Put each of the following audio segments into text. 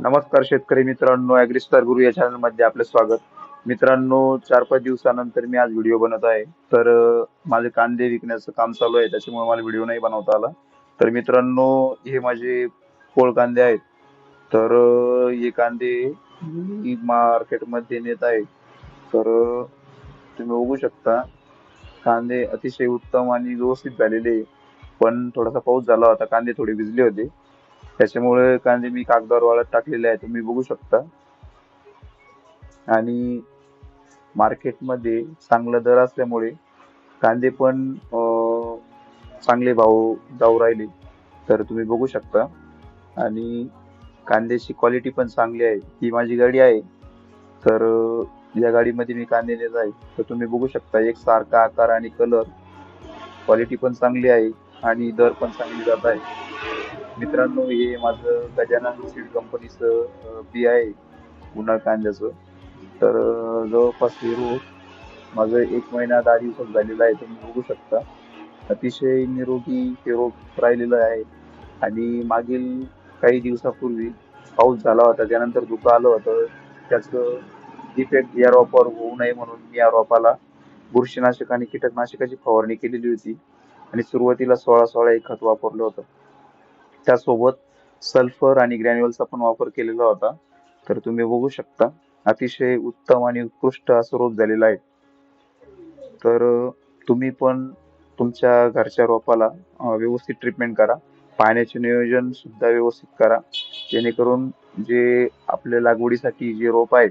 नमस्कार शेतकरी मित्रांनो ॲग्रिस्टार गुरु या चॅनलमध्ये स्वागत. मित्रांनो चार पाच दिवसानंतर मी आज व्हिडिओ बनवत आहे. तर माझे कांदे विकण्याचं काम चालू आहे त्याच्यामुळे मला व्हिडिओ नाही बनवता आला. तर मित्रांनो हे माझे पोळ कांदे आहेत. तर हे कांदे मार्केटमध्ये नेत आहे. तर तुम्ही बघू शकता कांदे अतिशय उत्तम आणि व्यवस्थित झालेले पण थोडासा पाऊस झाला होता कांदे थोडे भिजले होते. त्याच्यामुळे कांदे मी कागदावर वाळत टाकलेले आहे तुम्ही बघू शकता. आणि मार्केटमध्ये चांगला दर असल्यामुळे कांदे पण चांगले भाव जाऊ राहिले तर तुम्ही बघू शकता. आणि कांद्याची क्वालिटी पण चांगली आहे ही माझी गाडी आहे. तर या गाडीमध्ये मी कांदे नेत आहे तर तुम्ही बघू शकता एक सारखा आकार आणि कलर क्वालिटी पण चांगली आहे आणि दर पण चांगली जात आहे. मित्रांनो हे माझं गजानन सीड कंपनीचं बी आहे उन्हाळ कांद्याचं. तर जवळपास हे रोप माझं एक महिना दहा दिवसात झालेलं आहे तुम्ही बघू शकता. अतिशय निरोगी हे रोप राहिलेलं आहे. आणि मागील काही दिवसापूर्वी पाऊस झाला होता त्यानंतर धुकं आलं होतं. त्याचं डिफेक्ट या रोपावर होऊ नये म्हणून मी या रोपाला बुरशीनाशक आणि कीटकनाशकाची फवारणी केलेली होती. आणि सुरुवातीला सोळा सोळा एक खत वापरलं होतं. त्यासोबत सल्फर आणि ग्रॅन्युअलचा पण वापर केलेला होता. तर तुम्ही बघू शकता. अतिशय उत्तम आणि उत्कृष्ट असं रोप झालेलं आहे. तर तुम्ही पण तुमच्या घरच्या रोपाला व्यवस्थित ट्रीटमेंट करा. पाण्याचे नियोजन सुद्धा व्यवस्थित करा. जेणेकरून जे आपल्या लागवडीसाठी जे रोप आहे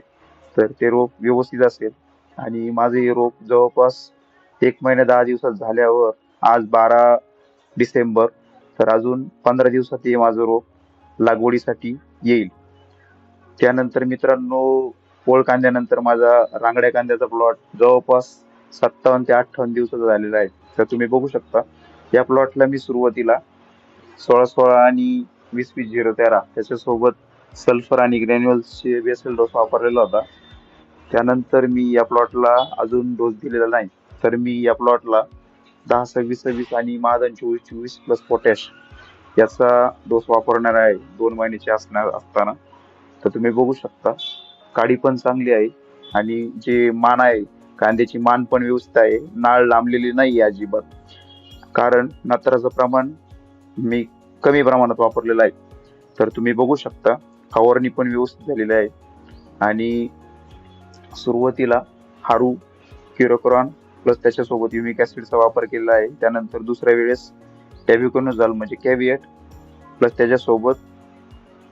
तर ते रोप व्यवस्थित असेल. आणि माझे हे रोप जवळपास एक महिना दहा दिवसात झाल्यावर आज बारा डिसेंबर तर अजून पंधरा दिवसात हे माझं रोप लागवडीसाठी येईल. त्यानंतर मित्रांनो पोळ कांद्यानंतर माझा रांगड्या कांद्याचा प्लॉट जवळपास सत्तावन्न ते अठ्ठावन्न दिवसाचा झालेला आहे. तर तुम्ही बघू शकता या प्लॉटला मी सुरुवातीला सोळा सोळा आणि वीस वीस झिरो तेरा त्याच्यासोबत सल्फर आणि ग्रॅन्युअल्सचे बेसल डोस वापरलेला होता. त्यानंतर मी या प्लॉटला अजून डोस दिलेला नाही. तर मी या प्लॉटला दहा सव्वीस सव्वीस आणि महादन चोवीस चोवीस प्लस पोटॅश याचा डोस वापरणार आहे. दोन महिन्याचे असणार असताना. तर तुम्ही बघू शकता. काडी पण चांगली आहे. आणि जे मान आहे कांद्याची मान पण व्यवस्थित आहे. नाळ लांबलेली नाही आहे अजिबात. कारण नत्राचं प्रमाण मी कमी प्रमाणात वापरलेलं आहे. तर तुम्ही बघू शकता. फवारणी पण व्यवस्थित झालेली आहे. आणि सुरुवातीला हारू किरोक्रॉन प्लस त्याच्यासोबत युमिक ऍसिडचा वापर केलेला आहे. त्यानंतर दुसऱ्या वेळेस टॅबिकोनोझॉल म्हणजे कॅव्हिएट. प्लस त्याच्यासोबत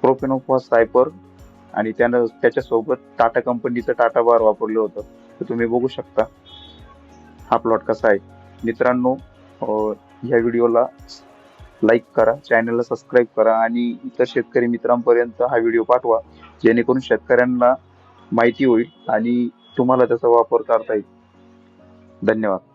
प्रोपेनोफॉस सायपर आणि त्यानं त्याच्यासोबत टाटा कंपनीचं टाटा बार वापरलं होतं. तर तुम्ही बघू शकता हा प्लॉट कसा आहे. मित्रांनो ह्या व्हिडिओला लाईक करा चॅनलला सबस्क्राईब करा आणि इतर शेतकरी मित्रांपर्यंत हा व्हिडिओ पाठवा. जेणेकरून शेतकऱ्यांना माहिती होईल आणि तुम्हाला त्याचा वापर करता येईल. धन्यवाद.